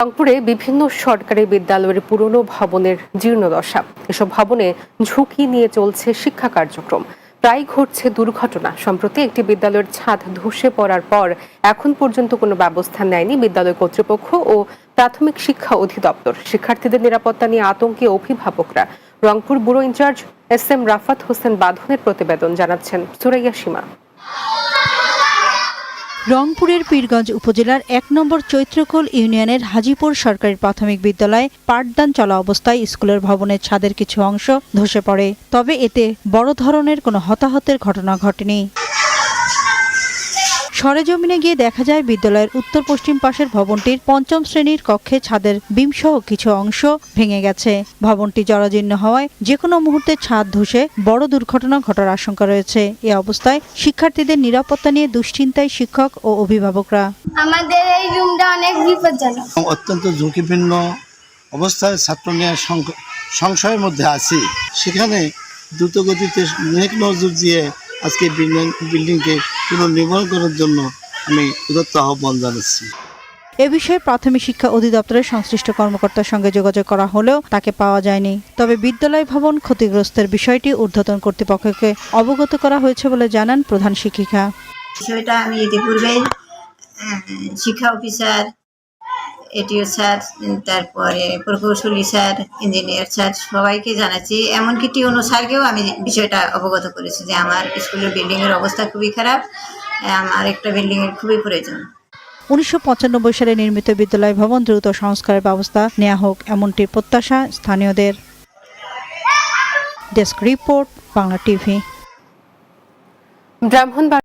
রংপুরে বিভিন্ন সরকারি বিদ্যালয়ের পুরনো ভবনের জীর্ণদশা। এসব ভবনে ঝুঁকি নিয়ে চলছে শিক্ষা কার্যক্রম। প্রায় ঘটছে দুর্ঘটনা। সম্প্রতি একটি বিদ্যালয়ের ছাদ ধসে পড়ার পর এখন পর্যন্ত কোনো ব্যবস্থা নেয়নি বিদ্যালয় কর্তৃপক্ষ ও প্রাথমিক শিক্ষা অধিদপ্তর। শিক্ষার্থীদের নিরাপত্তা নিয়ে আতঙ্কে অভিভাবকরা। Rangpur bureau incharge S M Rafat Hossain বাঁধনের প্রতিবেদন জানাচ্ছেন সুরাইয়া সীমা। রংপুরের পীরগঞ্জ উপজেলার এক নম্বর চৈত্রকোল ইউনিয়নের হাজিপুর সরকারি প্রাথমিক বিদ্যালয়ে পাঠদান চলা অবস্থায় স্কুলের ভবনের ছাদের কিছু অংশ ধসে পড়ে। তবে এতে বড় ধরনের কোনো হতাহতের ঘটনা ঘটেনি। সরেজমিনে গিয়ে দেখা যায় বিদ্যালয়ের উত্তর পশ্চিম পাশের ভবনটির পঞ্চম শ্রেণির কক্ষে ছাদের বিমসহ কিছু অংশ ভেঙে গেছে। ভবনটি জরাজীর্ণ হওয়ায় যে কোনো মুহূর্তে ছাদ ধসে বড় দুর্ঘটনা ঘটার আশঙ্কা রয়েছে। এ অবস্থায় শিক্ষার্থীদের নিরাপত্তা নিয়ে দুশ্চিন্তায় শিক্ষক ও অভিভাবকরা। আমাদের এই রুমটা অনেক বিপজ্জনক। অত্যন্ত ঝুঁকিপূর্ণ অবস্থায় ছাত্র নিয়ে সংশয়ের মধ্যে আছি। সেখানে দ্রুতগতিতে নেক নজর দিয়ে আজকে বিল্ডিং বিল্ডিংকে পুনর্নির্মাণ করার জন্য আমি উদত্ত আহ্বান জানাচ্ছি। এ বিষয়ে প্রাথমিক শিক্ষা অধিদপ্তরের সংশ্লিষ্ট কর্মকর্তার সঙ্গে যোগাযোগ করা হলেও তাকে পাওয়া যায়নি। তবে বিদ্যালয় ভবন ক্ষতিগ্রস্তের বিষয়টি ঊর্ধ্বতন কর্তৃপক্ষকে অবগত করা হয়েছে বলে জানান প্রধান শিক্ষিকা। বিষয়টা আমি ইতিপূর্বে শিক্ষা অফিসার এটিও স্যার তারপরে প্রকৌশলী স্যার ইঞ্জিনিয়ার স্যার সবাইকে জানাচ্ছি। এমনকি টিউনো স্যারকেও আমি বিষয়টা অবগত করেছি যে আমার স্কুলের বিল্ডিংয়ের অবস্থা খুবই খারাপ আমার একটা বিল্ডিংয়ের খুবই প্রয়োজন। উনিশশো সালে নির্মিত বিদ্যালয় ভবন দ্রুত সংস্কারের ব্যবস্থা নেওয়া হোক এমনটি প্রত্যাশা স্থানীয়দের। Desk report Bangla TV. Brahmanbaria